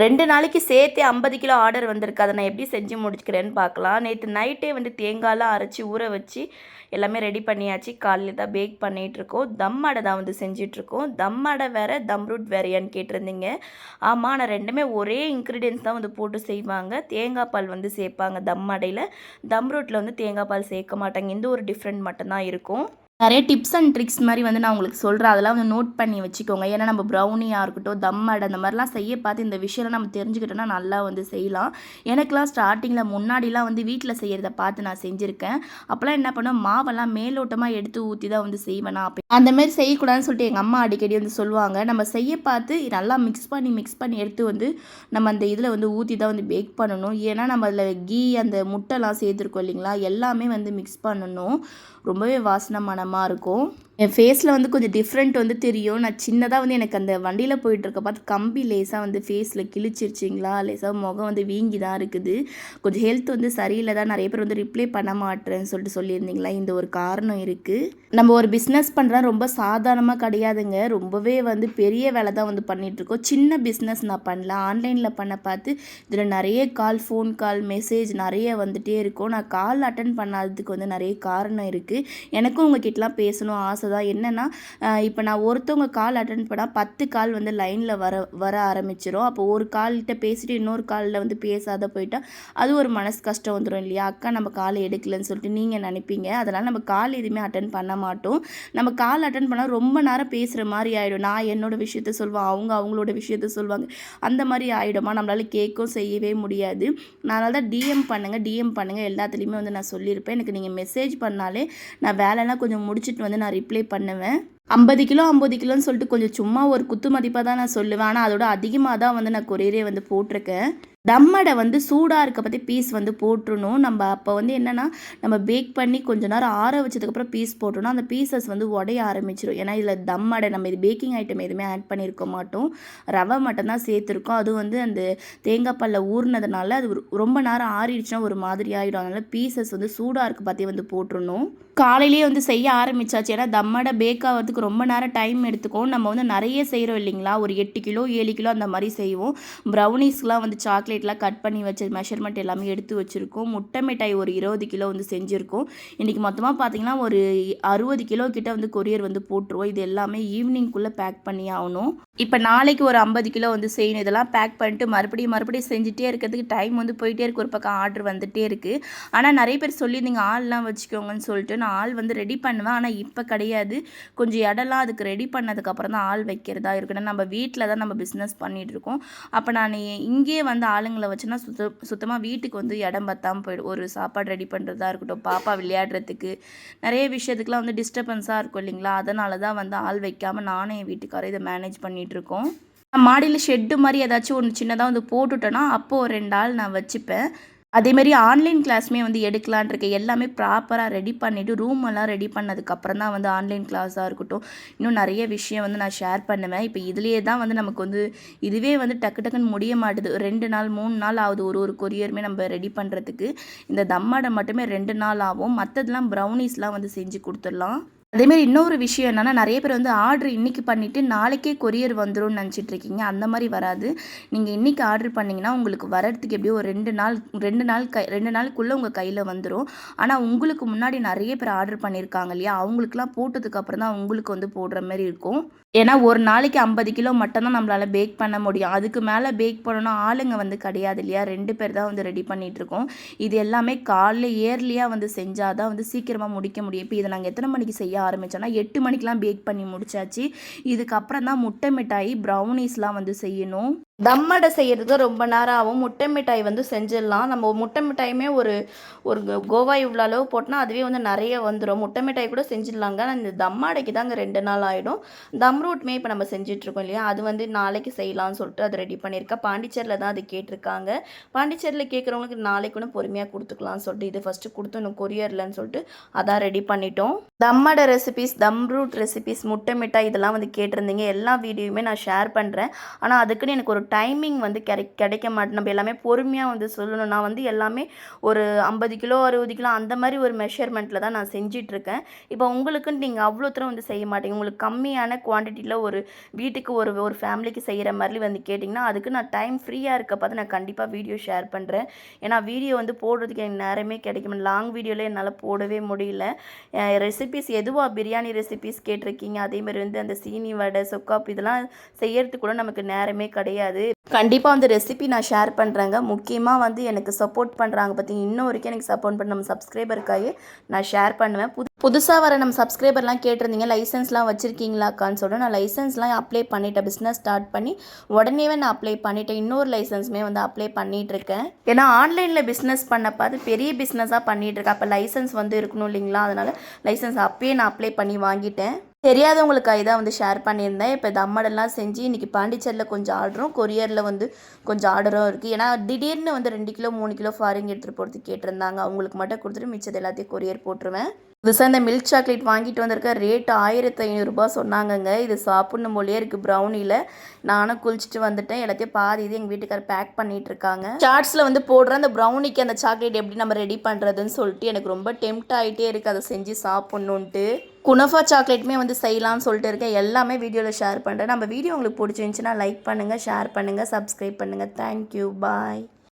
ரெண்டு நாளைக்கு சேர்த்தே ஐம்பது கிலோ ஆர்டர் வந்திருக்கு. அதை நான் எப்படி செஞ்சு முடிச்சுக்கிறேன்னு பார்க்கலாம். நேற்று நைட்டே வந்து தேங்காயெலாம் அரைச்சி ஊற வச்சு எல்லாமே ரெடி பண்ணியாச்சு. காலையில் தான் பேக் பண்ணிகிட்ருக்கோம் தம் அடை தான் வந்து செஞ்சிட்ருக்கோம் தம் அடை வேறு தம் ரூட் வேறையான்னு கேட்டிருந்தீங்க. ஆமாம் ஆனால் ரெண்டுமே ஒரே இன்க்ரீடியன்ஸ் தான் வந்து போட்டு செய்வாங்க. தேங்காய் பால் வந்து சேர்ப்பாங்க தம் அடையில். தம் ரூட்டில் வந்து தேங்காய் பால் சேர்க்க மாட்டாங்க. இந்த ஒரு டிஃப்ரெண்ட் மட்டும்தான் இருக்கும். நிறைய டிப்ஸ் அண்ட் ட்ரிக்ஸ் மாதிரி வந்து நான் உங்களுக்கு சொல்கிறேன் அதெல்லாம் வந்து நோட் பண்ணி வச்சுக்கோங்க. ஏன்னா நம்ம ப்ரௌனியாக இருக்கட்டும் தம் அடை அந்த மாதிரிலாம் செய்ய பார்த்து இந்த விஷயம்லாம் நம்ம தெரிஞ்சுக்கிட்டோன்னா நல்லா வந்து செய்யலாம். எனக்கெலாம் ஸ்டார்டிங்கில் முன்னாடிலாம் வந்து வீட்டில் செய்கிறத பார்த்து நான் செஞ்சுருக்கேன். அப்போலாம் என்ன பண்ணோம் மாவெல்லாம் மேலோட்டமாக எடுத்து ஊற்றி தான் வந்து செய்வேனா அப்போ அந்த மாதிரி செய்யக்கூடாதுன்னு சொல்லிட்டு எங்கள் அம்மா அடிக்கடி வந்து சொல்லுவாங்க. நம்ம செய்ய பார்த்து நல்லா மிக்ஸ் பண்ணி மிக்ஸ் பண்ணி எடுத்து வந்து நம்ம அந்த இதில் வந்து ஊற்றி தான் வந்து பேக் பண்ணணும். ஏன்னா நம்ம அதில் கீ அந்த முட்டைலாம் சேர்த்துருக்கோம் இல்லைங்களா? எல்லாமே வந்து மிக்ஸ் பண்ணணும். ரொம்பவே வாசனமான மனமாக இருக்கும். என் ஃபேஸில் வந்து கொஞ்சம் டிஃப்ரெண்ட் வந்து தெரியும். நான் சின்னதாக வந்து எனக்கு அந்த வண்டியில் போயிட்டுருக்க பார்த்து கம்பி லேசாக வந்து ஃபேஸில் கிழிச்சிருச்சிங்களா? லேசாக முகம் வந்து வீங்கி தான் இருக்குது. கொஞ்சம் ஹெல்த் வந்து சரியில்லை தான் நிறைய பேர் வந்து ரிப்ளை பண்ண மாட்டேறேன்னு சொல்லிட்டு சொல்லியிருந்தீங்களா? இந்த ஒரு காரணம் இருக்குது நம்ம ஒரு பிஸ்னஸ் பண்ணுறோம் ரொம்ப சாதாரணமாக கிடையாதுங்க. ரொம்பவே வந்து பெரிய வேலை தான் வந்து பண்ணிகிட்ருக்கோம் சின்ன பிஸ்னஸ் நான் பண்ணல. ஆன்லைனில் பண்ண பார்த்து இதில் நிறைய கால் ஃபோன் கால் மெசேஜ் நிறைய வந்துகிட்டே இருக்கும். நான் கால் அட்டன் பண்ணாததுக்கு வந்து நிறைய காரணம் இருக்குது எனக்கும் உங்ககிட்டலாம் பேசணும் ஆசை தான் என்னென்னா இப்போ நான் ஒருத்தவங்க கால் அட்டன் பண்ணால் பத்து கால் வந்து லைனில் வர வர ஆரம்பிச்சிடும் அப்போ ஒரு கால்கிட்ட பேசிட்டு இன்னொரு காலில் வந்து பேசாத போயிட்டால் அது ஒரு மனசு கஷ்டம் வந்துடும் இல்லையா? அக்கா நம்ம கால் எடுக்கலன்னு சொல்லிட்டு நீங்கள் நினைப்பீங்க. அதனால் நம்ம கால் எதுவுமே அட்டன் பண்ண மாட்டோம். நம்ம கால் அட்டன் பண்ணால் ரொம்ப நேரம் பேசுகிற மாதிரி ஆகிடும் நான் என்னோட விஷயத்த சொல்லுவேன் அவங்க அவங்களோட விஷயத்த சொல்லுவாங்க. அந்த மாதிரி ஆகிடுமா நம்மளால் கேட்கும் செய்யவே முடியாது. அதனால தான் டிஎம் பண்ணுங்கள் டிஎம் பண்ணுங்கள் எல்லாத்துலேயுமே வந்து நான் சொல்லியிருப்பேன். எனக்கு நீங்கள் மெசேஜ் பண்ணாலே நான் வேலைலாம் கொஞ்சம் முடிச்சுட்டு வந்து நான் ரிப்ளை பண்ணுவேன். ஐம்பது கிலோ ஐம்பது கிலோன்னு சொல்லிட்டு கொஞ்சம் சும்மா ஒரு குத்து மதிப்பாக தான் நான் சொல்லுவேன். ஆனால் அதோட அதிகமாக தான் வந்து நான் கொரியரே வந்து போட்டிருக்கேன். தம்மடை வந்து சூடாக இருக்க பற்றி பீஸ் வந்து போட்டுருணும் நம்ம அப்போ வந்து என்னென்னா நம்ம பேக் பண்ணி கொஞ்ச நேரம் ஆற வச்சதுக்கப்புறம் பீஸ் போட்டோம்னா அந்த பீசஸ் வந்து உடைய ஆரம்பிச்சிடும் ஏன்னா இதில் தம்மடை நம்ம இது பேக்கிங் ஐட்டம் எதுவுமே ஆட் பண்ணியிருக்க மாட்டோம். ரவை மட்டும்தான் சேர்த்துருக்கோம். அதுவும் வந்து அந்த தேங்காய் பல்ல ஊறினதுனால அது ரொம்ப நேரம் ஆறிடுச்சுன்னா ஒரு மாதிரி ஆகிடும் அதனால் பீசஸ் வந்து சூடாக இருக்க பற்றி வந்து போட்டுருணும் காலையிலேயே வந்து செய்ய ஆரம்பிச்சாச்சு. ஏன்னா தம்மடை பேக் ஆகிறதுக்கு ரொம்ப நேரம் டைம் எடுத்துக்கும். நம்ம வந்து நிறைய செய்கிறோம் இல்லைங்களா? ஒரு எட்டு கிலோ ஏழு கிலோ அந்த மாதிரி செய்வோம். ப்ரௌனிஸ்லாம் வந்து சாக்லேட் சாக்லேட்லாம் கட் பண்ணி வச்ச மெஷர்மெண்ட் எல்லாமே எடுத்து வச்சுருக்கோம். முட்டை மிட்டாய் ஒரு இருபது கிலோ வந்து செஞ்சுருக்கோம். இன்றைக்கி மொத்தமாக பார்த்திங்கன்னா ஒரு அறுபது கிலோ கிட்ட வந்து கொரியர் வந்து போட்டுருவோம். இது எல்லாமே ஈவினிங்குள்ளே பேக் பண்ணி ஆகணும். இப்போ நாளைக்கு ஒரு ஐம்பது கிலோ வந்து செய்யணும். இதெல்லாம் பேக் பண்ணிட்டு மறுபடியும் மறுபடியும் செஞ்சுட்டே இருக்கிறதுக்கு டைம் வந்து போயிட்டே இருக்கு. ஒரு பக்கம் ஆர்டர் வந்துகிட்டே இருக்குது ஆனால் நிறைய பேர் சொல்லியிருந்தீங்க ஆள்லாம் வச்சுக்கோங்கன்னு சொல்லிட்டு. நான் ஆள் வந்து ரெடி பண்ணுவேன். ஆனால் இப்போ கிடையாது. கொஞ்சம் இடம்லாம் அதுக்கு ரெடி பண்ணதுக்கப்புறம் தான் ஆள் வைக்கிறதா இருக்கணும். நம்ம வீட்டில் தான் நம்ம பிஸ்னஸ் பண்ணிகிட்ருக்கோம் அப்போ நான் இங்கேயே வந்து ஆளுங்களை வச்சுன்னா சுத்த சுத்தமாக வீட்டுக்கு வந்து இடம் பத்தாமல் போயிடும் ஒரு சாப்பாடு ரெடி பண்ணுறதா இருக்கட்டும் பாப்பா விளையாடுறதுக்கு நிறைய விஷயத்துக்குலாம் வந்து டிஸ்டர்பன்ஸாக இருக்கும் இல்லைங்களா? அதனால தான் வந்து ஆள் வைக்காமல் நானும் என் வீட்டுக்காரர் இதை மேனேஜ் பண்ணிகிட்ருக்கோம் மாடியில் ஷெட்டு மாதிரி ஏதாச்சும் ஒன்று சின்னதாக வந்து போட்டுட்டேன்னா அப்போது ஒரு ரெண்டு ஆள் நான் வச்சுப்பேன். அதேமாரி ஆன்லைன் கிளாஸுமே வந்து எடுக்கலான் இருக்கேன் எல்லாமே ப்ராப்பராக ரெடி பண்ணிவிட்டு ரூம் எல்லாம் ரெடி பண்ணதுக்கப்புறம் தான் வந்து ஆன்லைன் கிளாஸாக இருக்கட்டும். இன்னும் நிறைய விஷயம் வந்து நான் ஷேர் பண்ணுவேன். இப்போ இதுலேயே தான் வந்து நமக்கு வந்து இதுவே வந்து டக்கு டக்குன்னு முடிய மாட்டுது. ரெண்டு நாள் மூணு நாள் ஆகுது ஒரு ஒரு கொரியருமே நம்ம ரெடி பண்ணுறதுக்கு இந்த தம்மாடை மட்டுமே ரெண்டு நாள் ஆகும். மற்றதெல்லாம் ப்ரௌனிஸ்லாம் வந்து செஞ்சு கொடுத்துடலாம். அதேமாரி இன்னொரு விஷயம் என்னென்னா நிறைய பேர் வந்து ஆர்டர் இன்றைக்கி பண்ணிவிட்டு நாளைக்கே கொரியர் வந்துடும் நினச்சிட்டு இருக்கீங்க. அந்த மாதிரி வராது. நீங்கள் இன்றைக்கி ஆர்டர் பண்ணிங்கன்னா உங்களுக்கு வர்றதுக்கு எப்படியோ ஒரு ரெண்டு நாள் ரெண்டு நாள் கை ரெண்டு நாளுக்குள்ளே உங்கள் கையில் வந்துடும் ஆனால் உங்களுக்கு முன்னாடி நிறைய பேர் ஆர்டர் பண்ணியிருக்காங்க இல்லையா? அவங்களுக்குலாம் போட்டதுக்கப்புறம் தான் உங்களுக்கு வந்து போடுற மாதிரி இருக்கும். ஏன்னா ஒரு நாளைக்கு ஐம்பது கிலோ மட்டும்தான் நம்மளால் பேக் பண்ண முடியும். அதுக்கு மேலே பேக் பண்ணணும் ஆளுங்க வந்து கிடையாது இல்லையா? ரெண்டு பேர் தான் வந்து ரெடி பண்ணிகிட்ருக்கோம் இது எல்லாமே காலைல இயர்லியாக வந்து செஞ்சால் தான் வந்து சீக்கிரமாக முடிக்க முடியும். இப்போ இதை நாங்கள் எத்தனை மணிக்கு செய்ய ஆரம்பித்தோன்னா எட்டு மணிக்கெலாம் பேக் பண்ணி முடிச்சாச்சு. இதுக்கப்புறம் தான் முட்டை மிட்டாய் ப்ரௌனிஸ்லாம் வந்து செய்யணும். தம்மடை செய்கிறது ரொம்ப நேரம். ஆகும் முட்டை மிட்டாய் வந்து செஞ்சிடலாம். நம்ம முட்டை மிட்டாயுமே ஒரு ஒரு கோவா இவ்வளோ அளவு போட்டோன்னா அதுவே வந்து நிறைய வந்துடும் முட்டை மிட்டாய் கூட செஞ்சிடலாங்க. ஆனால் இந்த தம்மாடைக்கு தாங்க ரெண்டு நாள் ஆகிடும் தம் ரூட்மே இப்போ நம்ம செஞ்சிட்ருக்கோம் இல்லையா? அது வந்து நாளைக்கு செய்யலாம்னு சொல்லிட்டு அதை ரெடி பண்ணியிருக்கேன் பாண்டிச்சேரியில் தான் அது கேட்டிருக்காங்க. பாண்டிச்சேரியில் கேட்குறவங்களுக்கு நாளைக்கு கூட பொறுமையாக கொடுத்துக்கலாம்னு சொல்லிட்டு இது ஃபஸ்ட்டு கொடுத்து இன்னும் கொரியர்லன்னு சொல்லிட்டு அதான் ரெடி பண்ணிட்டோம். தம்மடை ரெசிபிஸ் தம் ரூட் ரெசிபிஸ் முட்டை மிட்டாய் இதெல்லாம் வந்து கேட்டிருந்தீங்க. எல்லா வீடியோவுமே நான் ஷேர் பண்ணுறேன் ஆனால் அதுக்குன்னு எனக்கு ஒரு டைமிங் வந்து கிடை கிடைக்க மாட்டேன் நம்ம எல்லாமே பொறுமையாக வந்து சொல்லணும். நான் வந்து எல்லாமே ஒரு ஐம்பது கிலோ அறுபது கிலோ அந்த மாதிரி ஒரு மெஷர்மெண்ட்டில் தான் நான் செஞ்சிட்ருக்கேன். இப்போ உங்களுக்குன்னு நீங்கள் அவ்வளோ தூரம் வந்து செய்ய மாட்டீங்க. உங்களுக்கு கம்மியான குவான்டிட்டியில் ஒரு வீட்டுக்கு ஒரு ஒரு ஃபேமிலிக்கு செய்கிற மாதிரி வந்து கேட்டிங்கன்னா அதுக்கு நான் டைம் ஃப்ரீயாக இருக்க பார்த்து நான் கண்டிப்பாக வீடியோ ஷேர் பண்ணுறேன் ஏன்னா வீடியோ வந்து போடுறதுக்கு எனக்கு நேரமே கிடைக்கும் லாங் வீடியோவில் என்னால் போடவே முடியல. ரெசிபிஸ் எதுவாக பிரியாணி ரெசிபிஸ் கேட்டிருக்கீங்க? அதேமாதிரி வந்து அந்த சீனி வடை சொக்காப் இதெல்லாம் செய்யறதுக்கு கூட நமக்கு நேரமே கிடையாது. கண்டிப்பாக வந்து ரெசிபி நான் ஷேர் பண்ணுறேங்க முக்கியமாக வந்து எனக்கு சப்போர்ட் பண்ணுறாங்க பார்த்தீங்க இன்னும் வரைக்கும் எனக்கு சப்போர்ட் பண்ண நம்ம சப்ஸ்கிரைபருக்காக நான் ஷேர் பண்ணுவேன். புது புதுசாக வர நம்ம சப்ஸ்கிரைபர்லாம் கேட்டிருந்தீங்க. லைசன்ஸ்லாம் வச்சுருக்கீங்களாக்கான்னு சொல்லிட்டு நான் லைசன்ஸ்லாம் அப்ளை பண்ணிட்டேன். பிஸ்னஸ் ஸ்டார்ட் பண்ணி உடனேவே நான் அப்ளை பண்ணிட்டேன். இன்னொரு லைசன்ஸுமே வந்து அப்ளை பண்ணிட்டு இருக்கேன். ஏன்னா ஆன்லைனில் பிஸ்னஸ் பண்ண பார்த்து பெரிய பிஸ்னஸாக பண்ணிட்டு இருக்கேன். அப்போ லைசன்ஸ் வந்து இருக்கணும் இல்லைங்களா? அதனால் லைசன்ஸ் அப்பயே நான் அப்ளை பண்ணி வாங்கிட்டேன். தெரியாதவங்களுக்காக தான் வந்து ஷேர் பண்ணியிருந்தேன். இப்போ தம்மடெல்லாம் செஞ்சு இன்றைக்கி பாண்டிச்சேரியில் கொஞ்சம் ஆர்டரும் கொரியரில் வந்து கொஞ்சம் ஆர்டரும் இருக்குது ஏன்னா திடீர்னு வந்து ரெண்டு கிலோ மூணு கிலோ ஃபாரிங் எடுத்துகிட்டு போகிறதுக்கு கேட்டிருந்தாங்க. அவங்களுக்கு மட்டும் கொடுத்துட்டு மிச்சது எல்லாத்தையும் கொரியர் போட்டுருவேன். விசா இந்த மில்க் சாக்லேட் வாங்கிட்டு வந்திருக்க ரேட் ஆயிரத்தி ஐநூறுரூபா சொன்னாங்கங்க. இது சாப்பிட்ணும் போலயே இருக்குது ப்ரௌனியில் நானும் குளிச்சுட்டு வந்துட்டேன். எல்லாத்தையும் பாதி இது எங்கள் வீட்டுக்காரர் பேக் பண்ணிட்டு இருக்காங்க. சார்ட்ஸில் வந்து போடுற அந்த ப்ரௌனிக்கு அந்த சாக்லேட் எப்படி நம்ம ரெடி பண்ணுறதுன்னு சொல்லிட்டு எனக்கு ரொம்ப டெம்ட் ஆகிட்டே இருக்குது அதை செஞ்சு சாப்பிட்ணுன்ட்டு குனஃபா சாக்லேட்டுமே வந்து செய்யலாம்னு சொல்லிட்டு இருக்கேன். எல்லாமே வீடியோவில் ஷேர் பண்ணுறேன் நம்ம வீடியோ உங்களுக்கு பிடிச்சிருந்துச்சுன்னா லைக் பண்ணுங்கள் ஷேர் பண்ணுங்கள் சப்ஸ்கிரைப் பண்ணுங்கள் தேங்க்யூ பாய்